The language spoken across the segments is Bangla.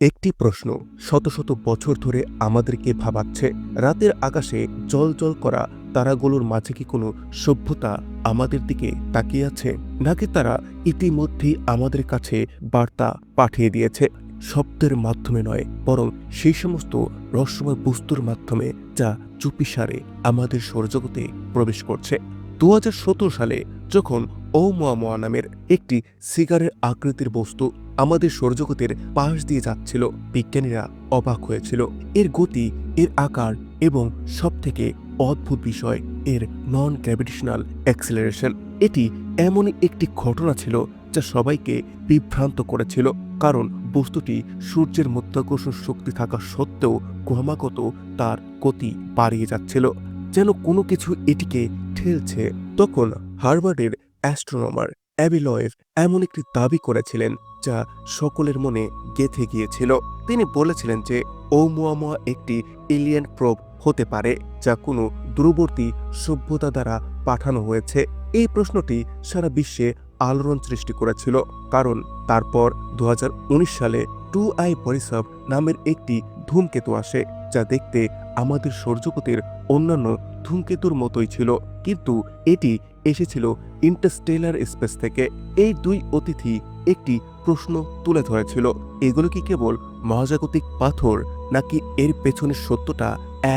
একটি প্রশ্ন শত শত বছর ধরে আমাদেরকে ভাবাচ্ছে। রাতের আকাশে জল জল করা তারাগুলোর মাঝে কি কোনো সভ্যতা আমাদের দিকে তাকিয়ে আছে? নাকি তারা ইতিমধ্যেই আমাদের কাছে বার্তা পাঠিয়ে দিয়েছে? শব্দের মাধ্যমে নয়, বরং সেই সমস্ত রহস্যময় বস্তুর মাধ্যমে যা চুপিসারে আমাদের সৌরজগতে প্রবেশ করছে। দু হাজার সতেরো সালে যখন ওমোয়ামোয়া নামের একটি সিগারের আকৃতির বস্তু আমাদের সৌরজগতের পাশ দিয়ে যাচ্ছিল। বিজ্ঞানীরা অবাক হয়েছিল। এর গতি, এর আকার এবং সবথেকে অদ্ভুত বিষয়, এর নন গ্র্যাভিটেশনাল অ্যাক্সিলারেশন এটি এমন একটি ঘটনা ছিল যা সবাইকে বিভ্রান্ত করেছিল। কারণ বস্তুটি সূর্যের মধ্যাকর্ষণ শক্তি থাকা সত্ত্বেও ক্রমাগত তার গতি বাড়িয়ে যাচ্ছিল। যেন কোনো কিছু এটিকে ঠেলছে। তখন হার্ভার্ডের অ্যাস্ট্রোনমার অ্যাবিলয়েভ এমন একটি দাবি করেছিলেন যা সকলের মনে গেথে গিয়েছিল। তিনি বলেছিলেন যে ওমুয়ামুয়া একটি এলিয়েন প্রোব হতে পারে, যা কোনো দূরবর্তী সভ্যতা দ্বারা পাঠানো হয়েছে। এই প্রশ্নটি সারা বিশ্বে আলোড়ন সৃষ্টি করেছিল, কারণ তারপর দু হাজার উনিশ সালে টু আই পরিসব নামের একটি ধূমকেতু আসে, যা দেখতে আমাদের সৌরজগতের অন্যান্য ধূমকেতুর মতোই ছিল। কিন্তু এটি এসেছিল ইন্টারস্টেলার স্পেস থেকে। এই দুই অতিথি একটি প্রশ্ন তুলে ধরেছিল, এগুলো কি কেবল মহাজাগতিক পাথর, নাকি এর পেছনের সত্যটা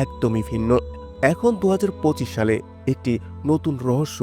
একদমই ভিন্ন? এখন দু হাজার পঁচিশ সালে একটি নতুন রহস্য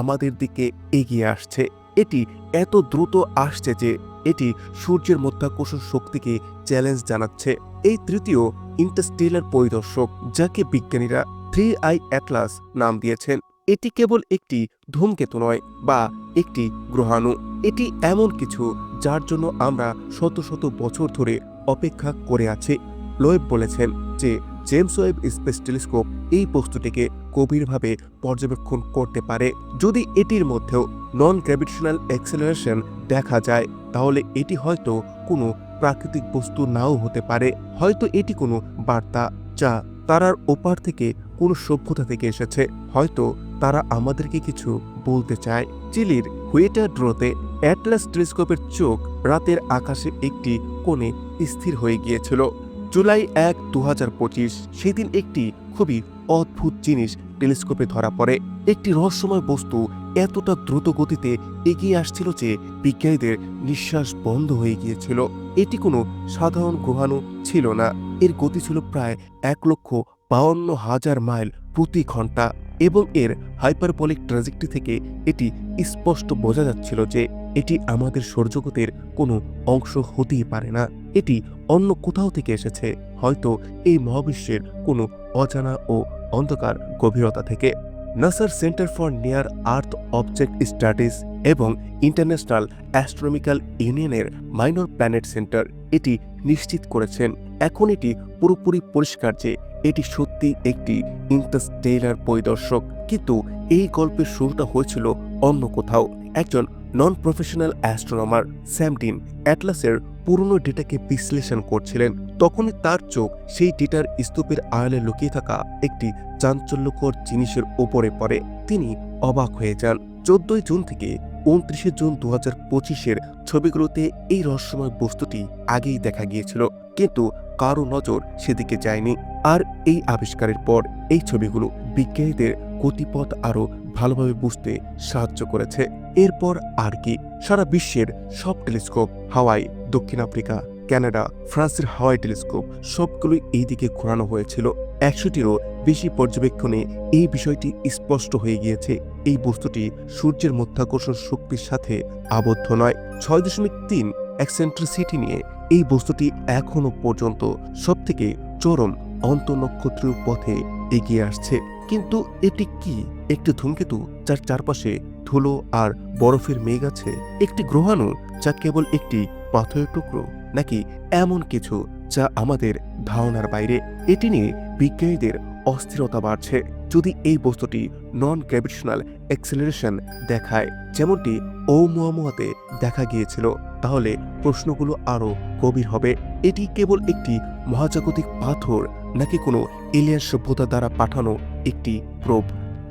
আমাদের দিকে এগিয়ে আসছে। এটি এত দ্রুত আসছে যে এটি সূর্যের মধ্যাকর্ষণ শক্তিকে চ্যালেঞ্জ জানাচ্ছে। এই তৃতীয় ইন্টারস্টেলার পরিদর্শক, যাকে বিজ্ঞানীরা থ্রি আই অ্যাটলাস নাম দিয়েছেন এটি কেবল একটি ধূমকেতু নয় বা একটি গ্রহাণু। এটি এমন কিছু যার জন্য আমরা শত শত বছর ধরে অপেক্ষা করে আছি। লোয়েব বলেছেন যে জেমস ওয়েব স্পেস টেলিস্কোপ এই বস্তুটিকে গভীরভাবে পর্যবেক্ষণ করতে পারে। যদি এটির মধ্যেও নন গ্র্যাভিটেশনাল অ্যাক্সেলারেশন দেখা যায়, তাহলে এটি হয়তো কোনো প্রাকৃতিক বস্তু নাও হতে পারে। হয়তো এটি কোনো বার্তা যা তারার ওপার থেকে কোনো সভ্যতা থেকে এসেছে। হয়তো তারা আমাদেরকে কিছু বলতে চায়। চিলির হুয়েটার ড্রোতে অ্যাটলাস টেলিস্কোপের চোখ রাতের আকাশে একটি কোণে স্থির হয়ে গিয়েছিল। জুলাই এক দু পঁচিশ সেদিন একটি খুবই অদ্ভুত জিনিস টেলিস্কোপে ধরা পড়ে। একটি রহস্যময় বস্তু এতটা দ্রুত গতিতে এগিয়ে আসছিল যে বিজ্ঞানীদের নিঃশ্বাস বন্ধ হয়ে গিয়েছিল। এটি কোনো সাধারণ গ্রহাণু ছিল না। এর গতি ছিল প্রায় এক লক্ষ বাউন্ন হাজার মাইল প্রতি ঘণ্টা এবং এর হাইপারপলিক ট্রাজেক্টরি থেকে এটি স্পষ্ট বোঝা যাচ্ছিল যে এটি আমাদের সৌরজগতের কোনো অংশ হতেই পারে না। এটি অন্য কোথাও থেকে এসেছে, হয়তো এই মহাবিশ্বের কোনো অজানা ও অন্ধকার গভীরতা থেকে। নাসার centre for near earth object studies এবং ইন্টারন্যাশনাল অ্যাস্ট্রোমিক্যাল ইউনিয়নের মাইনর প্ল্যানেট সেন্টার এটি নিশ্চিত করেছেন। এখন এটি পুরোপুরি পরিষ্কার যে এটি সত্যি একটি ইন্টারস্টেলার পরিদর্শক। কিন্তু এই গল্পের শুরুটা হয়েছিল অন্য কোথাও। একজন নন প্রফেশনাল অ্যাস্ট্রোনমার স্যামডিন অ্যাটলাসের পুরনো ডেটাকে বিশ্লেষণ করছিলেন। তখনই তার চোখ সেই ডেটার স্তূপের আড়ালে লুকিয়ে থাকা একটি চাঞ্চল্যকর জিনিসের ওপরে পড়ে। তিনি অবাক হয়ে যান। চোদ্দই জুন থেকে উনত্রিশে জুন দু হাজার পঁচিশের ছবিগুলোতে এই রহস্যময় বস্তুটি আগেই দেখা গিয়েছিল। কিন্তু কারও নজর সেদিকে যায়নি। আর এই আবিষ্কারের পর এই ছবিগুলো বিজ্ঞানীদের গতিপথ আরও ভালোভাবে বুঝতে সাহায্য করেছে। এরপর আর কি, সারা বিশ্বের সব টেলিস্কোপ, হাওয়াই, দক্ষিণ আফ্রিকা কানাডা ফ্রান্সের হাওয়াই টেলিস্কোপ সবগুলোই এই দিকে ঘোরানো হয়েছিল। একশোটিরও বেশি পর্যবেক্ষণে এই বিষয়টি স্পষ্ট হয়ে গিয়েছে। এই বস্তুটি সূর্যের মধ্যাকর্ষণ শক্তির সাথে আবদ্ধ নয়। ছয় দশমিক তিন এক্সেন্ট্রিসিটি নিয়ে এই বস্তুটি এখনও পর্যন্ত সবথেকে চরম অন্তনক্ষত্রীয় পথে এগিয়ে আসছে। কিন্তু এটি কি? একটি ধূমকেতু যার চারপাশে ধুলো আর বরফের মেঘ আছে? একটি গ্রহাণু যা কেবল একটি পাথরের টুকরো, নাকি এমন কিছু যা আমাদের ধারণার বাইরে? এটি নিয়ে বিজ্ঞানীদের অস্থিরতা বাড়ছে। যদি এই বস্তুটি নন গ্র্যাভিটেশনাল অ্যাক্সেলারেশন দেখায়, যেমনটি ওমুয়ামুয়াতে দেখা গিয়েছিল, তাহলে প্রশ্নগুলো আরও গভীর হবে। এটি কেবল একটি মহাজাগতিক পাথর, নাকি কোনো এলিয়ান সভ্যতা দ্বারা পাঠানো একটি প্রোব?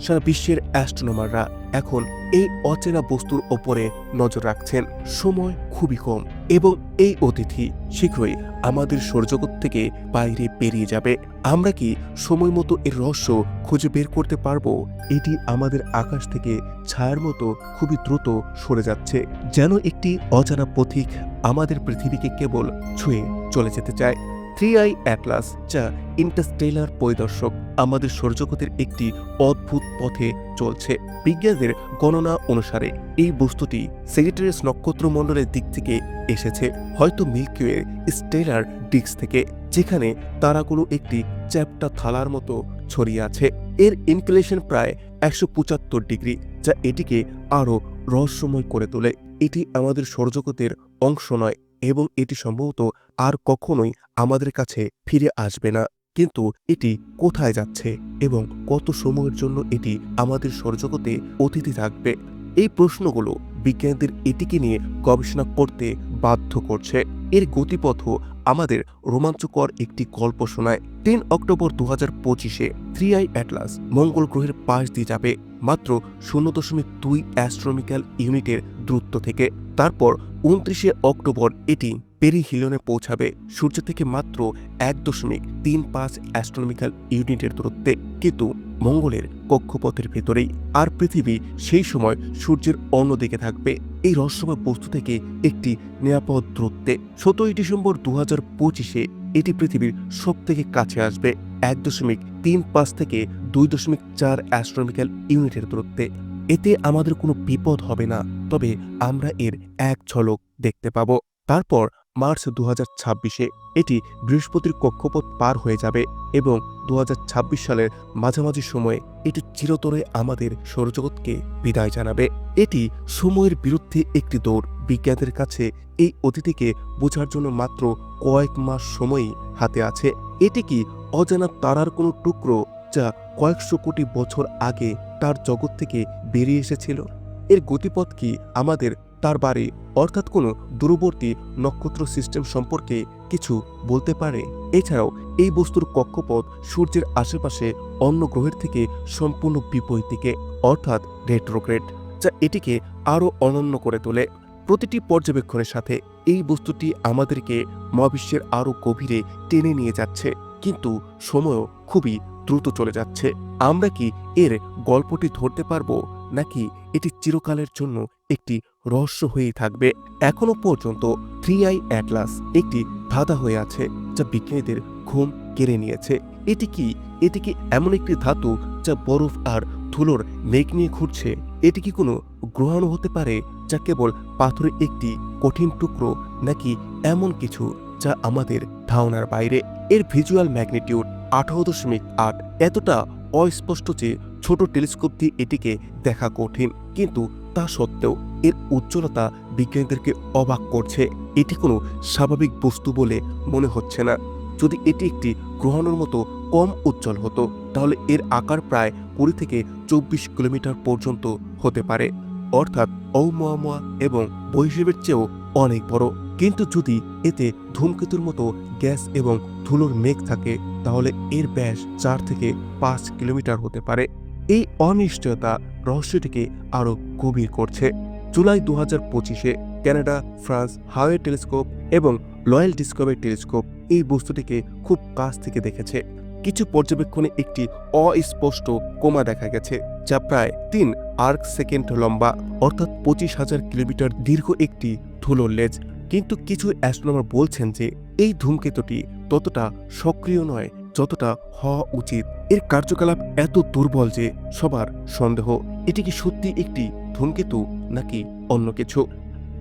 সারা বিশ্বের অ্যাস্ট্রোনমাররা এখন এই অচেনা বস্তুর ওপরে নজর রাখছেন। সময় খুবই কম এবং এই অতিথি শীঘ্রই আমাদের সৌরজগৎ থেকে বাইরে বেরিয়ে যাবে। আমরা কি সময় মতো এর রহস্য খুঁজে বের করতে পারব? এটি আমাদের আকাশ থেকে ছায়ার মতো খুবই দ্রুত সরে যাচ্ছে, যেন একটি অজানা পথিক আমাদের পৃথিবীকে কেবল ছুঁয়ে চলে যেতে চায়। থ্রি আই অ্যাটলাস, যা ইন্টারস্টেলার পরিদর্শক, আমাদের সৌরজগতের একটি অদ্ভুত পথে চলছে। বিজ্ঞানীদের গণনা অনুসারে, এই বস্তুটি সেজিটারিয়াস নক্ষত্রমণ্ডলের দিক থেকে এসেছে, হয়তো মিল্কিওয়ের স্টেলার ডিস্ক থেকে, যেখানে তারাগুলো একটি চ্যাপ্টা থালার মতো ছড়িয়ে আছে। এর ইনক্লেশন প্রায় একশো পঁচাত্তর ডিগ্রি, যা এটিকে আরও রহস্যময় করে তোলে। এটি আমাদের সৌরজগতের অংশ নয় এবং এটি সম্ভবত আর কখনোই আমাদের কাছে ফিরে আসবে না। কিন্তু এটি কোথায় যাচ্ছে এবং কত সময়ের জন্য এটি আমাদের সৌরজগতে অতিথি থাকবে? এই প্রশ্নগুলো বিজ্ঞানীদের এটিকে নিয়ে গবেষণা করতে বাধ্য করছে। এর গতিপথও আমাদের রোমাঞ্চকর একটি গল্প শোনায়। তিন অক্টোবর দু হাজার পঁচিশে থ্রি আই অ্যাটলাস মঙ্গল গ্রহের পাশ দিয়ে যাবে। মাত্র শূন্য দশমিক দুই অ্যাস্ট্রোমিক্যাল ইউনিটের দূরত্ব থেকে। তারপর উনত্রিশে অক্টোবর এটি পেরিহিলনে পৌঁছাবে। সূর্য থেকে মাত্র এক দশমিক তিন পাঁচ অ্যাস্ট্রোনমিক্যাল ইউনিটের দূরত্বে। কিন্তু মঙ্গলের কক্ষপথের ভেতরেই আর পৃথিবী সেই সময় সূর্যের অন্যদিকে থাকবে। এই রহস্যময় বস্তু থেকে একটি নিরাপদ দূরত্বে। সতেরোই ডিসেম্বর দু হাজার পঁচিশে এটি পৃথিবীর সব থেকে কাছে আসবে। এক দশমিক তিন পাঁচ থেকে দুই দশমিক চার অ্যাস্ট্রোনমিক্যাল ইউনিটের দূরত্বে। এতে আমাদের কোনো বিপদ হবে না, তবে আমরা এর এক ঝলক দেখতে পাব। তারপর মার্চ দু ছাব্বিশে এটি বৃহস্পতির কক্ষপথ পার হয়ে যাবে এবং দুহাজার ছাব্বিশ সালের মাঝামাঝি সময়ে এটি চিরতরে আমাদের সৌরজগৎকে বিদায় জানাবে। এটি সময়ের বিরুদ্ধে একটি দৌড়। বিজ্ঞানীদের কাছে এই অতিথিকে বোঝার জন্য মাত্র কয়েক মাস সময়ই হাতে আছে। এটি কি অজানা তারার কোনো টুকরো যা কয়েকশো কোটি বছর আগে তার জগৎ থেকে বেরিয়ে এসেছিল। এর গতিপথ কি আমাদের তার বাড়ি অর্থাৎ কোনো দূরবর্তী নক্ষত্র সিস্টেম সম্পর্কে কিছু বলতে পারে? এছাড়াও, এই বস্তুর কক্ষপথ সূর্যের আশেপাশে অন্য গ্রহের থেকে সম্পূর্ণ বিপরীত দিকে, অর্থাৎ রেট্রোগ্রেড যা এটিকে আরও অনন্য করে তোলে। প্রতিটি পর্যবেক্ষণের সাথে এই বস্তুটি আমাদেরকে মহাবিশ্বের আরও গভীরে টেনে নিয়ে যাচ্ছে। কিন্তু সময়ও খুবই দ্রুত চলে যাচ্ছে। আমরা কি এর গল্পটি ধরতে পারব, নাকি এটি চিরকালের জন্য একটি রহস্য হয়েই থাকবে? এখনও পর্যন্ত থ্রি আই অ্যাটলাস একটি ধাঁধা হয়ে আছে যা বিজ্ঞানীদের ঘুম কেড়ে নিয়েছে। এটি কি? এটি কি এমন একটি ধাতু যা বরফ আর ধুলোর মেঘ নিয়ে ঘুরছে? এটি কি কোনো গ্রহাণু হতে পারে, যা কেবল পাথরের একটি কঠিন টুকরো, নাকি এমন কিছু? যা আমাদের ধারণার বাইরে। এর ভিজুয়াল ম্যাগনিটিউড আঠারো দশমিক আট। এতটা অস্পষ্ট যে ছোট টেলিস্কোপ দিয়ে এটিকে দেখা কঠিন, কিন্তু তা সত্ত্বেও এর উজ্জ্বলতা বিজ্ঞানীদেরকে অবাক করছে। এটি কোনো স্বাভাবিক বস্তু বলে মনে হচ্ছে না। যদি এটি একটি গ্রহাণুর মতো কম উজ্জ্বল হতো, তাহলে এর আকার প্রায় কুড়ি থেকে চব্বিশ কিলোমিটার পর্যন্ত হতে পারে। অর্থাৎ অৌমুয়ামুয়া এবং বহিষেবের চেয়েও অনেক বড়। কিন্তু যদি এতে ধূমকেতুর মতো গ্যাস এবং ধুলোর মেঘ থাকে, তাহলে এর ব্যাস চার থেকে পাঁচ কিলোমিটার হতে পারে। এই অনিশ্চয়তা রহস্যটিকে আরও গভীর করছে। জুলাই দু হাজার পঁচিশে কানাডা ফ্রান্স হাওয়ে টেলিস্কোপ এবং লয়েল ডিসকভারি টেলিস্কোপ এই বস্তুটিকে খুব কাছ থেকে দেখেছে। কিছু পর্যবেক্ষণে একটি অস্পষ্ট কোমা দেখা গেছে, যা প্রায় তিন আর্ক সেকেন্ড লম্বা, অর্থাৎ পঁচিশ হাজার কিলোমিটার দীর্ঘ একটি ধুলোর লেজ। কিন্তু কিছু অ্যাস্ট্রোনমার বলছেন যে এই ধূমকেতুটি ততটা সক্রিয় নয়, যতটা হওয়া উচিত। এর কার্যকলাপ এত দুর্বল যে সবার সন্দেহ, এটি কি সত্যি একটি ধূমকেতু নাকি অন্য কিছু?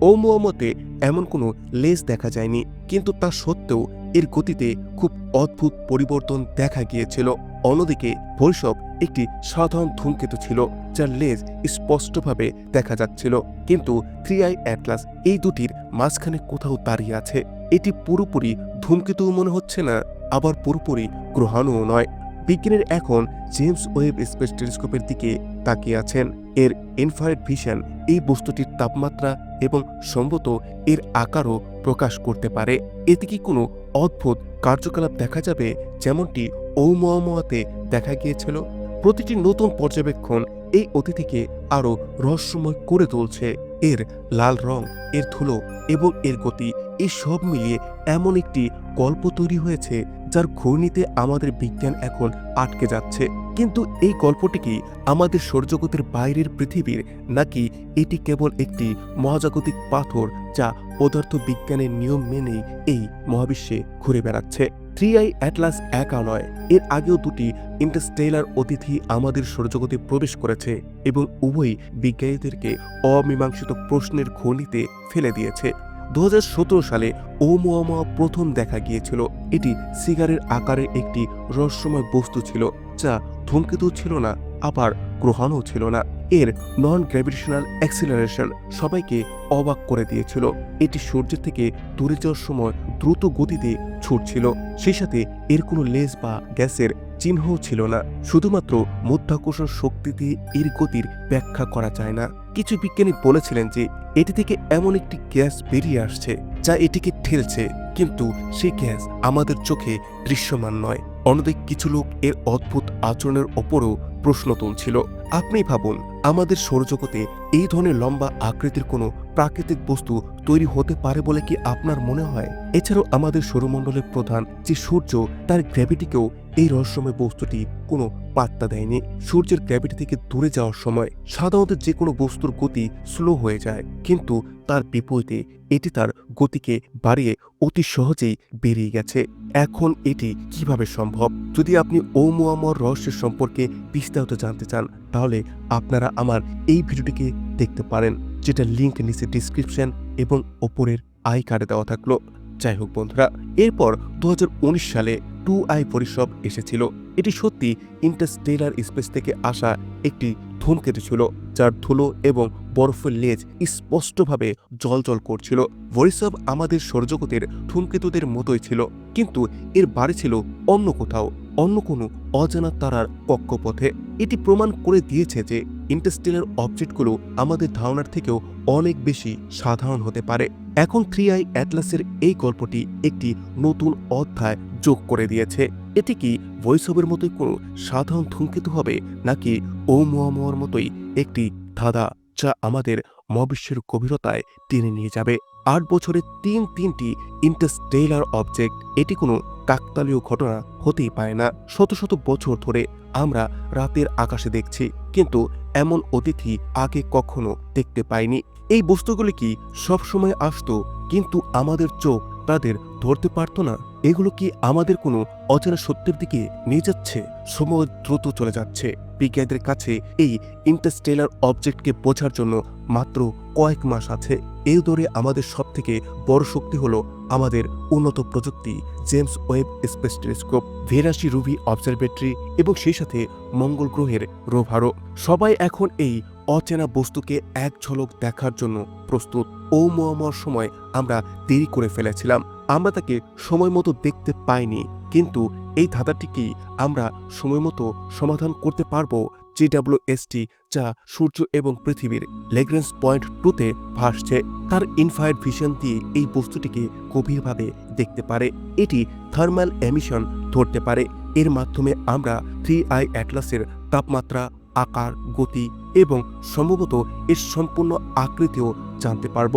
ঔমতে এমন কোনো লেজ দেখা যায়নি, কিন্তু তা সত্ত্বেও এর গতিতে খুব অদ্ভুত পরিবর্তন দেখা গিয়েছিল। অন্যদিকে ভৈষব একটি সাধারণ ধূমকেতু ছিল, যার লেজ স্পষ্টভাবে দেখা যাচ্ছিল। কিন্তু থ্রি আই অ্যাটলাস এই দুটির মাঝখানে কোথাও দাঁড়িয়ে আছে। এটি পুরোপুরি ধূমকেতু মনে হচ্ছে না, আবার পুরোপুরি গ্রহাণুও নয়। বিজ্ঞানীর এখন জেমস ওয়েব স্পেস টেলিস্কোপের দিকে তাকিয়ে আছেন। এর ইনফ্রারেড ভিশন এই বস্তুটির তাপমাত্রা এবং সম্ভবত এর আকারও প্রকাশ করতে পারে। এতে কি কোনো অদ্ভুত কার্যকলাপ দেখা যাবে, যেমনটি ঔমোয়ামোয়াতে দেখা গিয়েছিল? প্রতিটি নতুন পর্যবেক্ষণ এই অতিথিকে আরও রহস্যময় করে তুলছে। এর লাল রং, এর ধুলো এবং এর গতি এই সব মিলিয়ে এমন একটি গল্প তৈরি হয়েছে যার ঘূর্ণিতে আমাদের বিজ্ঞান এখন আটকে যাচ্ছে। কিন্তু এই গল্পটি কি আমাদের সৌরজগতের বাইরের পৃথিবীর, নাকি এটি কেবল একটি মহাজাগতিক পাথর যা পদার্থ বিজ্ঞানের নিয়ম মেনেই এই মহাবিশ্বে ঘুরে বেড়াচ্ছে? থ্রি আই অ্যাটলাস একা নয়, এর আগেও দুটি ইন্টারস্টেলার অতিথি আমাদের সৌরজগতে প্রবেশ করেছে এবং উভয়ই বিজ্ঞানীদেরকে অমীমাংসিত প্রশ্নের ঘূর্ণিতে ফেলে দিয়েছে। দু হাজার সতেরো সালে ওমোয়ামা প্রথম দেখা গিয়েছিল। এটি সিগারের আকারের একটি রহস্যময় বস্তু ছিল, যা ধূমকেতু ছিল না, আবার গ্রহণও ছিল না। এর নন গ্র্যাভিটেশনাল অ্যাক্সিলারেশন সবাইকে অবাক করে দিয়েছিল। এটি সূর্যের থেকে দূরে যাওয়ার সময় দ্রুত গতিতে ছুটছিল, সেই সাথে এর কোনো লেজ বা গ্যাসের চিহ্নও ছিল না। শুধুমাত্র মধ্যাকর্ষণ শক্তিতে এর গতির ব্যাখ্যা করা যায় না। কিছু বিজ্ঞানী বলেছিলেন যে এটি থেকে এমন একটি গ্যাস বেরিয়ে আসছে যা এটিকে ঠেলছে, কিন্তু সেই গ্যাস আমাদের চোখে দৃশ্যমান নয়। অন্যদিকে কিছু লোক এর অদ্ভুত আচরণের ওপরও প্রশ্ন তুলছিল। আপনি ভাবুন, আমাদের সৌরজগতে এই ধরনের লম্বা আকৃতির কোনো প্রাকৃতিক বস্তু তৈরি হতে পারে বলে কি আপনার মনে হয়? এছাড়াও আমাদের সৌরমণ্ডলের প্রধান যে সূর্য, তার গ্র্যাভিটিকেও এই রহস্যময় বস্তুটি কোনো পাত্তা দেয়নি। সূর্যের গ্র্যাভিটি থেকে দূরে যাওয়ার সময় সাধারণত যে কোনো বস্তুর গতি স্লো হয়ে যায়, কিন্তু তার বিপরীতে এটি তার গতিকে বাড়িয়ে অতি সহজেই বেরিয়ে গেছে। এখন এটি কীভাবে সম্ভব? যদি আপনি ওমোয়ামর রহস্যের সম্পর্কে বিস্তারিত জানতে চান, তাহলে আপনারা আমার এই ভিডিওটিকে দেখতে পারেন যেটা লিংক নিচে ডিসক্রিপশন এবং ওপরের আই কার্ডে দেওয়া থাকল। যাই হোক বন্ধুরা, এরপর দু হাজার উনিশ সালে টু আই পরিসব এসেছিল। এটি সত্যি ইন্টারস্টেলার স্পেস থেকে আসা একটি ধূমকেতু ছিল, যার ধুলো এবং বরফের লেজ স্পষ্টভাবে জলজল করছিল। ভরিসব আমাদের সৌরজগতের ধূমকেতুদের মতোই ছিল, কিন্তু এর বাড়ি ছিল অন্য কোথাও। অন্য কোনো অজানা তারার কক্ষপথে। এটি প্রমাণ করে দিয়েছে যে ইন্টারস্টেলার অবজেক্টগুলো আমাদের ধারণার থেকেও অনেক বেশি সাধারণ হতে পারে। এখন থ্রি আই অ্যাটলাসের এই গল্পটি একটি নতুন অধ্যায় যোগ করে দিয়েছে। এটি কি ভৈসবের মতোই কোনো সাধারণ ধূমকেতু হবে, নাকি ও মোয়ামোয়ার মতোই একটি ধাঁধা যা আমাদের মহাবিশ্বের গভীরতায় টেনে নিয়ে যাবে? আট বছরে তিন তিনটি ইন্টারস্টেলার অবজেক্ট এটি কোনো কাকতালীয় ঘটনা হতেই পায় না। শত শত বছর ধরে আমরা রাতের আকাশে দেখছি, কিন্তু এমন অতিথি আগে কখনো দেখতে পাইনি। এই বস্তুগুলি কি সবসময় আসতো, কিন্তু আমাদের চোখ তাদের ধরতে পারত না? এগুলো কি আমাদের কোনো অচেনা সত্যের দিকে নিয়ে যাচ্ছে? সময় দ্রুত চলে যাচ্ছে। বিজ্ঞানীদের কাছে এই ইন্টারস্টেলার অবজেক্টকে বোঝার জন্য মাত্র কয়েক মাস আছে। এই দৌড়ে আমাদের সবথেকে বড় শক্তি হলো আমাদের উন্নত প্রযুক্তি James Webb space telescope Vera C Rubin observatory এবং সেই সাথে মঙ্গল গ্রহের রোভারও সবাই এখন এই অচেনা বস্তুকে এক ঝলক দেখার জন্য প্রস্তুত। ও মোয়ামর সময় আমরা দেরি করে ফেলেছিলাম। আমরা তাকে সময় মতো দেখতে পাইনি, কিন্তু এই ধাঁধাটিকেই আমরা সময় মতো সমাধান করতে পারব জিডাব্লিউএসটি যা সূর্য এবং পৃথিবীর লেগ্রেন্স পয়েন্ট টুতে ভাসছে। তার ইনফ্রারেড ভিশন দিয়ে এই বস্তুটিকে গভীরভাবে দেখতে পারে। এটি থার্মাল এমিশন ধরতে পারে। এর মাধ্যমে আমরা থ্রি আই অ্যাটলাসের তাপমাত্রা, আকার, গতি এবং সম্ভবত এর সম্পূর্ণ আকৃতিও জানতে পারব।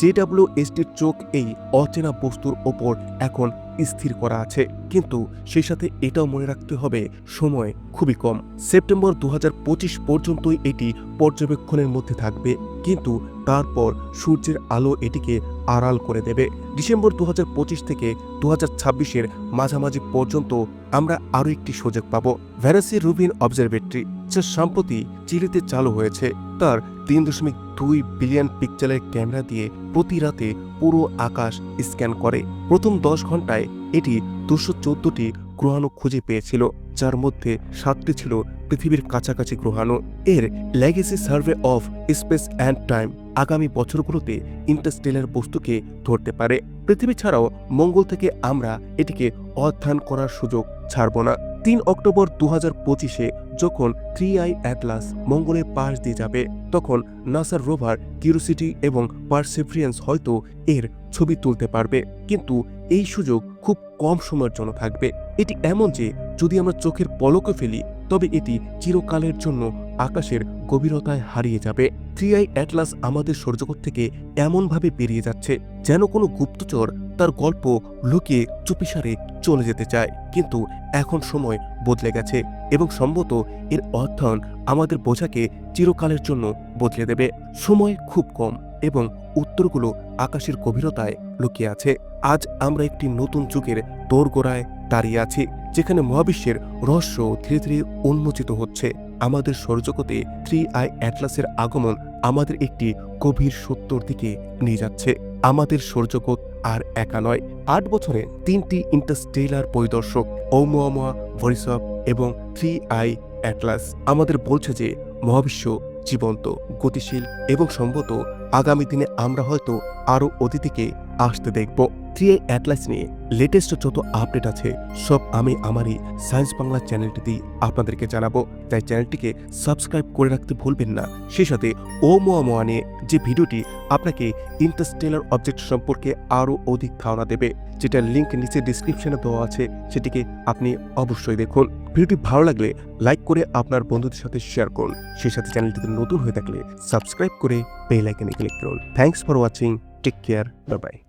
জেডাব্লিউএসটির চোখ এই অচেনা বস্তুর ওপর এখন স্থির করা আছে। কিন্তু সেই সাথে এটাও মনে রাখতে হবে, সময় খুবই কম। সেপ্টেম্বর দু হাজার পঁচিশ পর্যন্তই এটি পর্যবেক্ষণের মধ্যে থাকবে, কিন্তু তারপর সূর্যের আলো এটিকে আড়াল করে দেবে। ডিসেম্বর দু থেকে দু হাজার মাঝামাঝি পর্যন্ত আমরা আরও একটি সুযোগ পাব। ভ্যারাসি রুবিন অবজারভেটরি, যা সম্প্রতি চিলিতে চালু হয়েছে। তার তিন দশমিক দুই বিলিয়ন পিক্সেলের ক্যামেরা দিয়ে প্রতি রাতে পুরো আকাশ স্ক্যান করে। প্রথম দশ ঘন্টায় এটি দুশো চোদ্দটি গ্রহাণু খুঁজে পেয়েছিল, যার মধ্যে সাতটি ছিল পৃথিবীর কাছাকাছি গ্রহাণু। এর legacy survey of space and time আগামী বছরগুলোতে ইন্টারস্টেলার বস্তুকে ধরতে পারে। পৃথিবী ছাড়াও মঙ্গল থেকে আমরা এটিকে অধ্যয়ন করার সুযোগ ছাড়ব না। তিন অক্টোবর দু পঁচিশে যখন থ্রি আই অ্যাটলাস মঙ্গলের পাশ দিয়ে যাবে, তখন নাসার রোভার কিউরিসিটি এবং পারসেফ্রিয়েন্স হয়তো এর ছবি তুলতে পারবে। কিন্তু এই সুযোগ খুব কম সময়ের জন্য থাকবে। এটি এমন যে, যদি আমরা চোখের পলকে ফেলি, তবে এটি চিরকালের জন্য আকাশের গভীরতায় হারিয়ে যাবে। থ্রি আই অ্যাটলাস আমাদের সৌরজগৎ থেকে এমনভাবে পেরিয়ে যাচ্ছে যেন কোনো গুপ্তচর তার গল্প লুকিয়ে চুপিসারে চলে যেতে চায়। কিন্তু এখন সময় বদলে গেছে এবং সম্ভবত এর অধ্যয়ন আমাদের বোঝাকে চিরকালের জন্য বদলে দেবে। সময় খুব কম এবং উত্তরগুলো আকাশের গভীরতায় লুকিয়ে আছে। আজ আমরা একটি নতুন যুগের দোরগোড়ায় দাঁড়িয়ে আছি, যেখানে মহাবিশ্বের রহস্য ধীরে ধীরে উন্মোচিত হচ্ছে। আমাদের সৌরজগতে থ্রি আই অ্যাটলাসের আগমন আমাদের একটি গভীর সত্যর দিকে নিয়ে যাচ্ছে। আমাদের সৌরজগৎ আর একা নয়, আট বছরে তিনটি ইন্টারস্টেলার পরিদর্শক ওমোয়ামা ভরিসব এবং থ্রি আই অ্যাটলাস আমাদের বলছে যে মহাবিশ্ব জীবন্ত, গতিশীল এবং সম্ভবত আগামী দিনে আমরা হয়তো আরও অতিথিকে আসতে দেখব। থ্রি অ্যাটলাস নিয়ে লেটেস্ট যত আপডেট আছে, সব আমি আমারই সায়েন্স বাংলা চ্যানেলটিতে আপনাদেরকে জানাব। তাই চ্যানেলটিকে সাবস্ক্রাইব করে রাখতে ভুলবেন না। সেই সাথে ও মোয়া মোয়া নিয়ে যে ভিডিওটি আপনাকে ইন্টারস্টেলার অবজেক্ট সম্পর্কে আরও অধিক ধারণা দেবে, যেটার লিঙ্ক নিচে ডিসক্রিপশনে দেওয়া আছে, সেটিকে আপনি অবশ্যই দেখুন। ভিডিওটি ভালো লাগলে লাইক করে আপনার বন্ধুদের সাথে শেয়ার করুন। সেই সাথে চ্যানেলটিতে নতুন হয়ে থাকলে সাবস্ক্রাইব করে বেল আইকনে ক্লিক করুন। Thanks for watching. Take care. Bye.